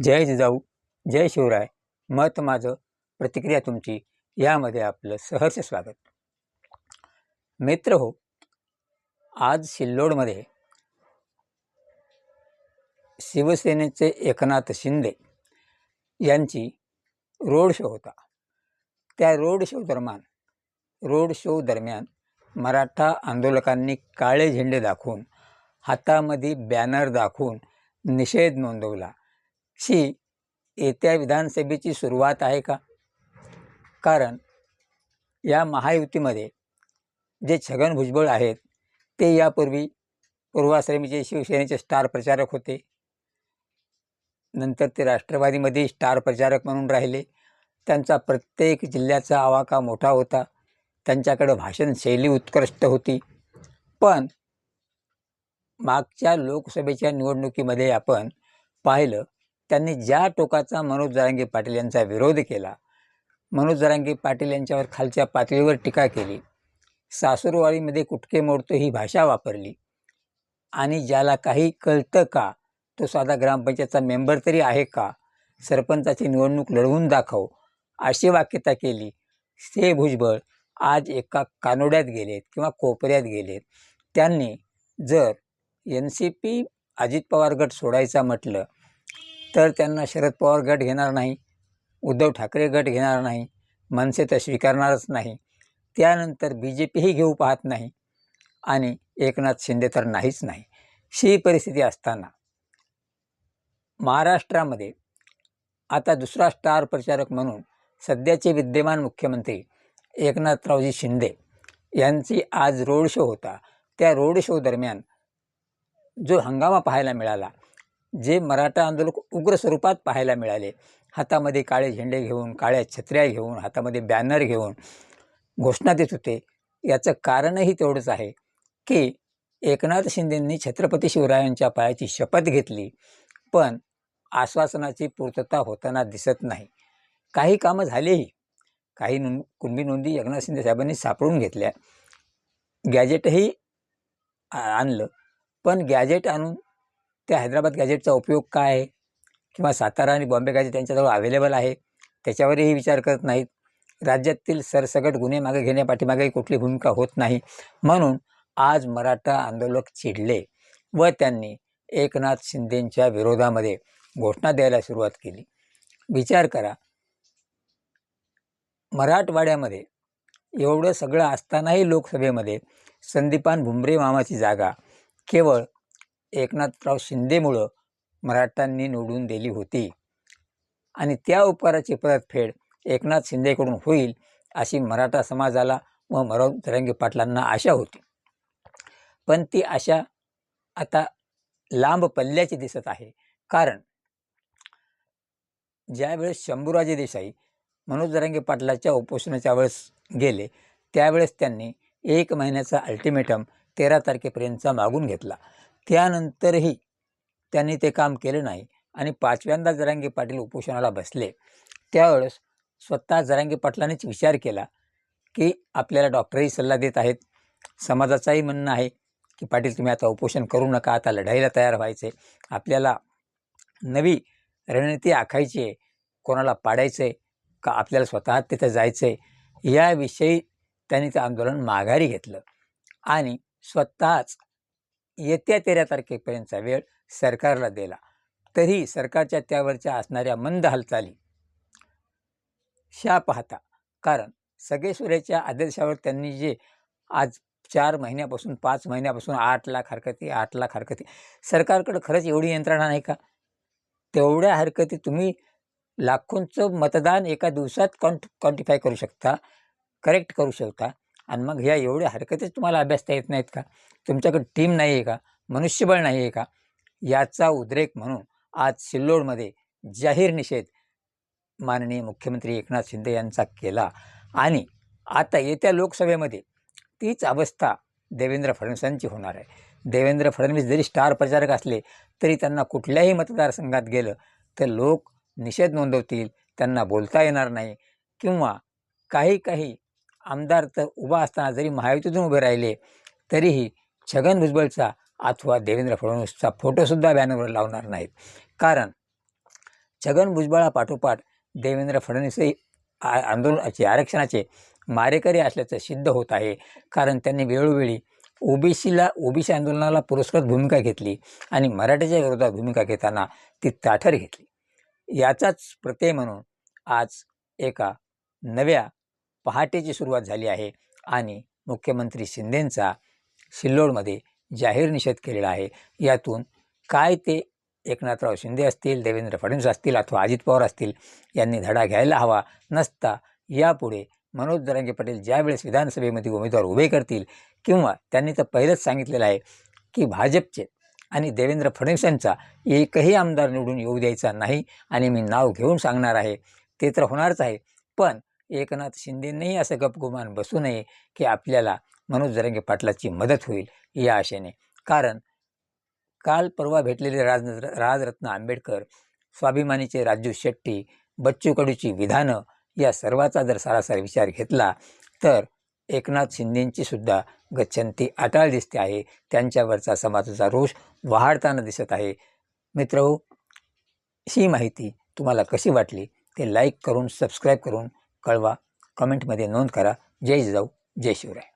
जय जिजाऊ जय शिवराय. मत माझं प्रतिक्रिया तुमची. यामध्ये आपलं सहर्ष स्वागत. मित्र हो आज सिल्लोडमध्ये शिवसेनेचे एकनाथ शिंदे यांची रोड शो होता. त्या रोड शो दरम्यान रोड शो दरम्यान मराठा आंदोलकांनी काळे झेंडे दाखवून हातामध्ये बॅनर दाखवून निषेध नोंदवला. शी येत्या विधानसभेची सुरुवात आहे का? कारण या महायुतीमध्ये जे छगन भुजबळ आहेत ते यापूर्वी पूर्वाश्रमीचे शिवसेनेचे स्टार प्रचारक होते. नंतर ते राष्ट्रवादीमध्ये स्टार प्रचारक म्हणून राहिले. त्यांचा प्रत्येक जिल्ह्याचा आवाका मोठा होता. त्यांच्याकडं भाषणशैली उत्कृष्ट होती. पण मागच्या लोकसभेच्या निवडणुकीमध्ये आपण पाहिलं त्यांनी ज्या टोकाचा मनोज जरांगे पाटील यांचा विरोध केला मनोज जरांगे पाटील यांच्यावर खालच्या पातळीवर टीका केली. सासूरवाडीमध्ये कुटके मोडतो ही भाषा वापरली. आणि ज्याला काही कळतं का तो साधा ग्रामपंचायतचा मेंबर तरी आहे का? सरपंचाची निवडणूक लढवून दाखव अशी वाक्यता केली. ते भुजबळ आज एका कानोड्यात गेलेत किंवा कोपऱ्यात गेलेत. त्यांनी जर N C P Ajit Pawar गट सोडायचा म्हटलं तर त्यांना शरद पवार गट घेणार नाही उद्धव ठाकरे गट घेणार नाही मनसे तर स्वीकारणारच नाही. त्यानंतर बी जे पीही घेऊ पाहत नाही आणि एकनाथ शिंदे तर नाहीच नाही. ही परिस्थिती असताना महाराष्ट्रामध्ये आता दुसरा स्टार प्रचारक म्हणून सध्याचे विद्यमान मुख्यमंत्री एकनाथरावजी शिंदे यांची आज रोड शो होता. त्या रोड शो दरम्यान जो हंगामा पाहायला मिळाला जे मराठा आंदोलक उग्र स्वरूपात पाहायला मिळाले. हातामध्ये काळे झेंडे घेऊन काळ्या छत्र्या घेऊन हातामध्ये बॅनर घेऊन घोषणा देत होते. याचं कारणही तेवढंच आहे की एकनाथ शिंदेंनी छत्रपती शिवरायांच्या पायाची शपथ घेतली पण आश्वासनाची पूर्तता होताना दिसत नाही. काही कामं झालीही. काही नोंद कुणबी नोंदी एकनाथ शिंदे साहेबांनी सापडून घेतल्या. गॅजेटही आणलं. पण गॅजेट आणून त्या हैदराबाद गॅजेटचा उपयोग काय आहे? किंवा सातारा आणि बॉम्बे गॅजेट त्यांच्याजवळ अवेलेबल आहे? त्याच्यावरही विचार करत नाहीत. राज्यातील सरसकट गुन्हे मागे घेण्यापाठीमागेही कुठली भूमिका होत नाही. म्हणून आज मराठा आंदोलक चिडले व त्यांनी एकनाथ शिंदेंच्या विरोधामध्ये घोषणा द्यायला सुरुवात केली. विचार करा मराठवाड्यामध्ये एवढं सगळं असतानाही लोकसभेमध्ये संदीपान भुमरे मामाची जागा केवळ एकनाथराव शिंदेमुळं मराठांनी निवडून दिली होती. आणि त्या उपकाराची परतफेड एकनाथ शिंदेकडून होईल अशी मराठा समाजाला व मनोज जरांगे पाटलांना आशा होती. पण ती आशा आता लांब पल्ल्याची दिसत आहे. कारण ज्यावेळेस शंभूराजे देसाई मनोज पाटलाच्या उपोषणाच्या वेळेस गेले त्यावेळेस त्यांनी एक महिन्याचा अल्टिमेटम तेरा तारखेपर्यंतचा मागून घेतला. त्यानंतरही त्यांनी ते काम केलं नाही आणि पाचव्यांदा जरांगे पाटील उपोषणाला बसले. त्यावेळेस स्वतः जरांगे पाटलांनीच विचार केला की आपल्याला डॉक्टरही सल्ला देत आहेत. समाजाचाही म्हणणं आहे की पाटील तुम्ही आता उपोषण करू नका आता लढाईला तयार व्हायचे आपल्याला नवी रणनीती आखायची आहे. कोणाला पाडायचं आहे का आपल्याला स्वतः तिथं जायचं आहे याविषयी त्यांनी ते आंदोलन माघारी घेतलं आणि स्वतःच येत्या तेरा तारखेपर्यंतचा वेळ सरकारला दिला. तरी सरकारच्या त्यावरच्या असणाऱ्या मंद हालचाली शा पाहता कारण सगळेश्वराच्या आदेशावर त्यांनी जे आज चार महिन्यापासून पाच महिन्यापासून आठ लाख हरकती आठ लाख हरकती सरकारकडं खरंच एवढी यंत्रणा नाही का? तेवढ्या हरकती तुम्ही लाखोंचं मतदान एका दिवसात कॉन्ट क्वांटिफाय करू शकता करेक्ट करू शकता. आणि मग ह्या एवढ्या हरकतीच तुम्हाला अभ्यासता येत नाहीत का? तुमच्याकडे टीम नाही आहे का? मनुष्यबळ नाही आहे का? याचा उद्रेक म्हणून आज सिल्लोडमध्ये जाहीर निषेध माननीय मुख्यमंत्री एकनाथ शिंदे यांचा केला. आणि आता येत्या लोकसभेमध्ये तीच अवस्था देवेंद्र फडणवीसांची होणार आहे. देवेंद्र फडणवीस जरी स्टार प्रचारक असले तरी त्यांना कुठल्याही मतदारसंघात गेलं तर लोक निषेध नोंदवतील त्यांना बोलता येणार नाही. किंवा काही काही आमदार तर उभा असताना जरी महायुतीतून उभे राहिले तरीही छगन भुजबळचा अथवा देवेंद्र फडणवीसचा फोटोसुद्धा बॅनरवर लावणार नाहीत. कारण छगन भुजबळापाठोपाठ देवेंद्र फडणवीसही आ आंदोलनाचे आरक्षणाचे मारेकरी असल्याचं सिद्ध होत आहे. कारण त्यांनी वेळोवेळी ओबीसीला ओबीसी आंदोलनाला पुरस्कृत भूमिका घेतली आणि मराठीच्या विरोधात भूमिका घेताना ती ताठर घेतली. याचाच प्रत्यय म्हणून आज एका नव्या पहाटेची सुरुवात झाली आहे आणि मुख्यमंत्री शिंदेंचा सिल्लोडमध्ये जाहीर निषेध केलेला आहे. यातून काय ते एकनाथराव शिंदे असतील देवेंद्र फडणवीस असतील अथवा अजित पवार असतील यांनी धडा घ्यायला हवा नसता यापुढे मनोज दरंगे पटेल ज्यावेळेस विधानसभेमध्ये उमेदवार उभे करतील किंवा त्यांनी तर पहिलंच सांगितलेलं आहे की भाजपचे आणि देवेंद्र फडणवीसांचा एकही आमदार निवडून येऊ द्यायचा नाही आणि मी नाव घेऊन सांगणार आहे. ते तर होणारच आहे. पण एकनाथ शिंदेंनीही असं गपगुमान बसू नये की आपल्याला मनोज जरंगे पाटलाची मदत होईल या आशेने. कारण काल परवा भेटलेले राज राजरत्न आंबेडकर स्वाभिमानीचे राजू शेट्टी बच्चू कडूची विधानं या सर्वाचा जर सारासार विचार घेतला तर एकनाथ शिंदेंची सुद्धा गच्छंती अटाळ दिसते आहे. त्यांच्यावरचा समाजाचा रोष वाढताना दिसत आहे. मित्र ही माहिती तुम्हाला कशी वाटली ते लाईक करून सबस्क्राईब करून कळवा. कमेंटमध्ये नोंद करा. जय जाऊ जय शिवराय.